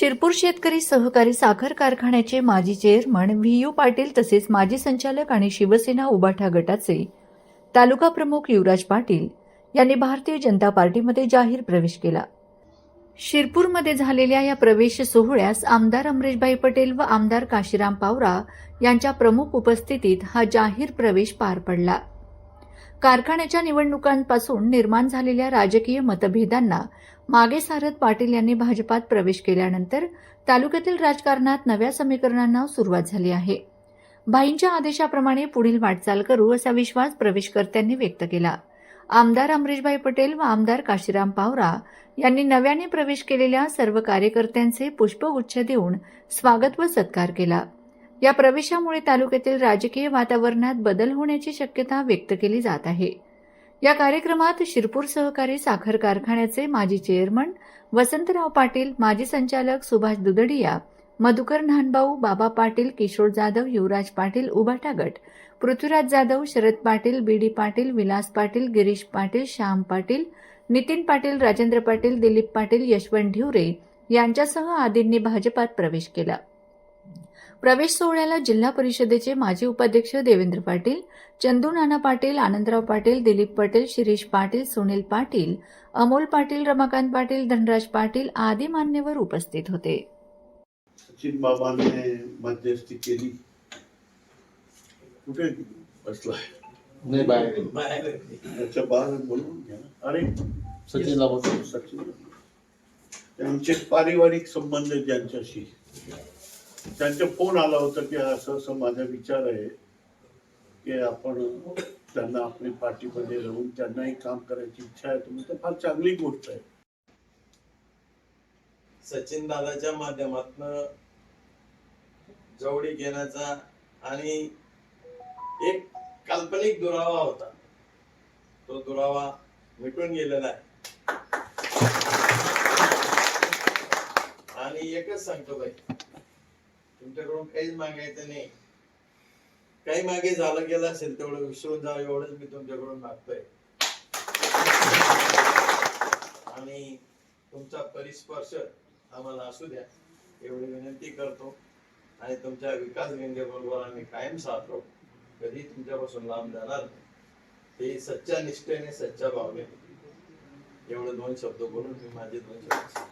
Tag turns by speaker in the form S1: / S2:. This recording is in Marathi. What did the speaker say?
S1: शिरपूर शेतकरी सहकारी साखर कारखान्याचे माजी चेअरमन व्ही यू पाटील तसेच माजी संचालक आणि शिवसेना उबाठा गटाचे तालुका प्रमुख युवराज पाटील यांनी भारतीय जनता पार्टीमध्ये जाहीर प्रवेश केला. शिरपूरमध्ये झालेल्या या प्रवेश सोहळ्यास आमदार अमरेशभाई पटेल व आमदार काशीराम पावरा यांच्या प्रमुख उपस्थितीत हा जाहीर प्रवेश पार पडला. कारखान्याच्या निवडणुकांपासून निर्माण झालेल्या राजकीय मतभेदांना मागे सारत पाटील यांनी भाजपात प्रवेश केल्यानंतर तालुक्यातील राजकारणात नव्या समीकरणांना सुरुवात झाली आहे. भाईंच्या आदेशाप्रमाणे पुढील वाटचाल करू असा विश्वास प्रवेशकर्त्यांनी व्यक्त केला. आमदार अमरीशभाई पटेल व आमदार काशीराम पावरा यांनी नव्याने प्रवेश केलेल्या सर्व कार्यकर्त्यांचे पुष्पगुच्छ देऊन स्वागत व सत्कार केला. या प्रवेशामुळे तालुक्यातील राजकीय वातावरणात बदल होण्याची शक्यता व्यक्त केली जात आहे. या कार्यक्रमात शिरपूर सहकारी साखर कारखान्याचे माजी चेअरमन वसंतराव पाटील माजी संचालक सुभाष दुदडिया मधुकर न्हानभाऊ बाबा पाटील किशोर जाधव युवराज पाटील उभाटा गट पृथ्वीराज जाधव शरद पाटील बीडी पाटील विलास पाटील गिरीश पाटील श्याम पाटील नितीन पाटील राजेंद्र पाटील दिलीप पाटील यशवंत ढिवरे यांच्यासह आदींनी भाजपात प्रवेश केला. प्रवेश सोहळ्याला जिल्हा परिषदेचे माजी उपाध्यक्ष देवेंद्र पाटील चंदू नाना पाटील आनंदराव पाटील दिलीप पटेल शिरीष पाटील सुनील पाटील अमोल पाटील रमाकांत पाटील धनराज पाटील आदी मान्यवर उपस्थित होते.
S2: सचिन बाबांनी मध्यस्थी केली. कुठे बसलाय
S3: नाही बाहेर
S2: त्याच्या बाहेर बोलवून घ्या. अरे
S3: सचिनला बोलतो
S2: सचिन. त्यांचे पारिवारिक संबंध ज्यांच्याशी. त्यांचा फोन आला होता की असं असं माझा विचार आहे की आपण त्यांना आपली पार्टीमध्ये राहून त्यांनाही काम करायची इच्छा आहे. तुम्ही तर फार चांगली गोष्ट आहे.
S4: सचिन दादाच्या माध्यमातन जवळी घेण्याचा आणि एक काल्पनिक दुरावा होता. तो दुरावा मिटून गेलेला आहे. आणि एकच सांगतो बाई. तुमच्याकडून काहीच मागायचं नाही. काही मागे झालं गेलं असेल तेवढं विसरून जावं एवढंच मी तुमच्याकडून मागतोय. आणि तुमचा परिस्पर्श आम्हाला असू द्या. एवढी विनंती करतो. आणि तुमच्या विकास गंगेबरोबर आम्ही कायम साथ राहू कधी तुमच्यापासून लांब जाणार ते सच्च्या निष्ठेने सच्च्या भावने एवढे दोन शब्द बोलून मी माझे दोन शब्द